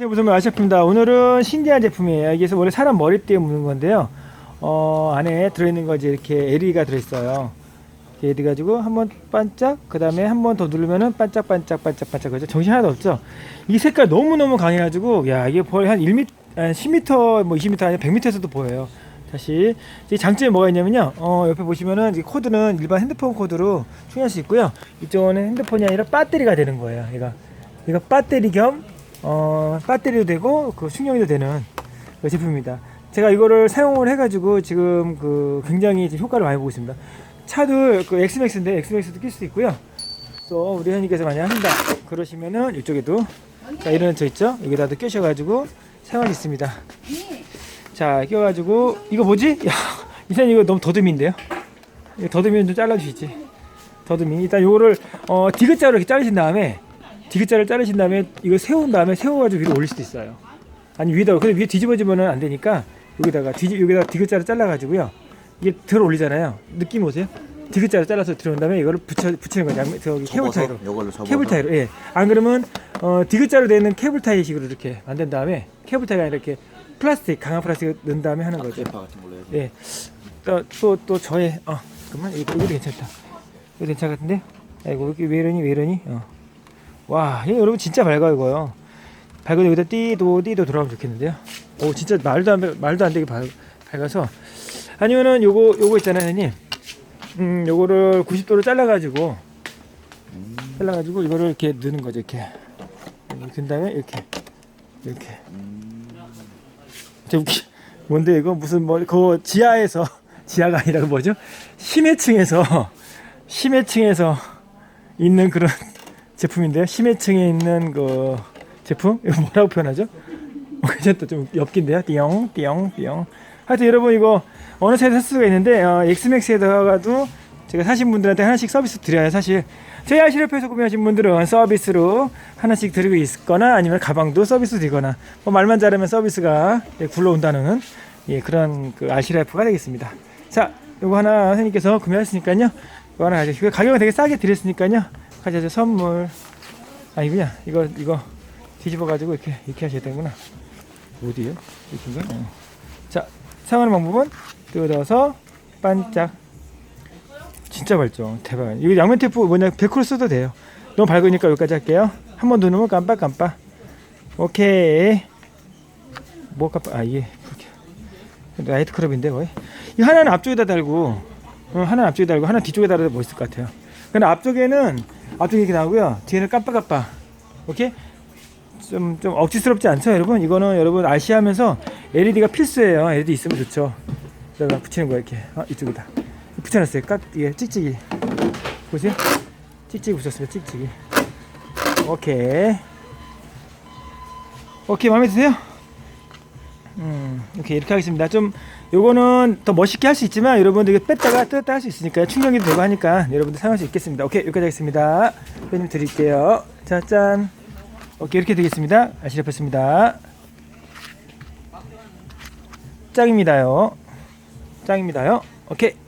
안녕하세요 무슨 아시아입니다. 오늘은 신기한 제품이에요. 이게 원래 사람 머리띠에 묻는 건데요. 어 안에 들어있는 거지 이렇게 LED가 들어있어요. 이렇게 LED 가지고 한번 반짝 그 다음에 한 번 더 누르면은 반짝반짝 반짝반짝 그죠? 정신 하나도 없죠? 이 색깔 너무너무 강해가지고 야 이게 거의 한 1m 한 10m 뭐 20m 아니라 100m에서도 보여요. 다시. 이 장점이 뭐가 있냐면요. 어 옆에 보시면은 이 코드는 일반 핸드폰 코드로 충전할 수 있고요. 이쪽은 핸드폰이 아니라 배터리가 되는 거예요. 얘가. 이거 배터리 겸 어, 배터리도 되고 그 충전도 되는 그 제품입니다. 제가 이거를 사용을 해가지고 지금 그 굉장히 지금 효과를 많이 보고 있습니다. 차도 그 엑스맥스인데 엑스맥스도 낄 수 있고요. 또 우리 현님께서 만약 한다 그러시면은 이쪽에도 자 이런 저 있죠 여기다도 끼셔가지고 사용할 수 있습니다. 자 끼워가지고 이거 뭐지? 야 이사님 이거 너무 더듬인데요? 이거 더듬이는 좀 잘라주시지. 더듬이 일단 요거를 어 디귿자로 이렇게 자르신 다음에 디귿자를 자르신 다음에 이거 세운 다음에 세워가지고 위로 올릴 수도 있어요. 아니 위에다가 근데 위에 뒤집어지면은 안 되니까 여기다가 뒤집 여기다가 디귿자를 잘라가지고요. 이게 들어 올리잖아요. 느낌 오세요? 디귿자를 잘라서 들어온 다음에 이거를 붙여 붙이는 거죠. 양면- 저기 케이블 타이로. 케이블 타이로. 예. 안 그러면 어 디귿자로 되는 케이블 타이 식으로 이렇게 만든 다음에 케이블 타이가 이렇게 플라스틱 강한 플라스틱 넣은 다음에 하는 거죠. 해서 예. 또또 또 저의 어 잠깐만 이거 이거 괜찮다. 이거 괜찮은 것 같은데? 아이고 왜 이러니 왜 이러니? 어. 와, 여러분 진짜 밝아요 이거요. 밝아도 여기다 띠도 띠도 들어가면 좋겠는데요. 오 진짜 말도 안 말도 안 되게 밝, 밝아서 아니면은 요거 요거 있잖아요, 형님. 음, 요거를 90도로 잘라가지고 잘라가지고 이거를 이렇게 넣는 거죠, 이렇게. 든 다음에 이렇게 이렇게. 웃기. 뭔데 이거 무슨 뭐그 지하에서 지하가 아니라 그 뭐죠? 심해층에서 심해층에서 있는 그런 제품인데요. 심해층에 있는 그 제품 이거 뭐라고 표현하죠? 어, 괜찮다 좀 엽긴데요. 띠용 띠용 띠용. 하여튼 여러분 이거 어느 사이트 살 수가 있는데 어, 엑스맥스에다가도 제가 사신 분들한테 하나씩 서비스 드려요. 사실 저희 아시레프에서 구매하신 분들은 서비스로 하나씩 드리고 있거나 아니면 가방도 서비스 드리거나 뭐 말만 잘하면 서비스가 예, 굴러온다는 예, 그런 그 아시레프가 되겠습니다. 자, 요거 하나 선생님께서 구매하셨으니까요. 이거 하나 가져주시고요. 가격은 되게 싸게 드렸으니까요. 가져서 선물. 아니구나. 이거 이거 뒤집어 가지고 이렇게 이렇게 하셔야 되는구나. 어디요? 이렇게인가? 어. 자, 사용하는 방법은 뜯어서 반짝. 진짜 밝죠. 대박. 이거 양면 테이프 뭐냐 100% 써도 돼요. 너무 밝으니까 여기까지 할게요. 한번더 넣으면 깜빡깜빡. 오케이. 뭐 깜빡? 아 이게 그렇게 나이트 클럽인데 거의. 이 하나는 앞쪽에다 달고, 어, 하나는 앞쪽에 달고 하나는 뒤쪽에 달아도 멋있을 것 같아요. 근데 앞쪽에는 앞쪽에 이렇게 나오고요. 뒤에는 깜빡깜빡. 오케이? 좀, 좀 억지스럽지 않죠, 여러분? 이거는 여러분 아시하면서 LED가 필수예요. LED 있으면 좋죠. 여기다 붙이는 거야, 이렇게. 어, 이쪽에다. 붙여놨어요. 깍, 이게 찍찍이. 보세요. 찍찍이 붙였습니다, 찍찍이. 오케이. 오케이, 마음에 드세요? 음, 이렇게 이렇게 하겠습니다. 좀 요거는 더 멋있게 할 수 있지만 여러분들 뺐다가 뜯었다 할 수 있으니까요. 충전기도 되고 하니까 여러분들 사용할 수 있겠습니다. 오케이, 여기까지 하겠습니다. 편님 드릴게요. 자, 짠. 오케이, 이렇게 되겠습니다. 아시렵했습니다. 짱입니다요. 짱입니다요. 오케이.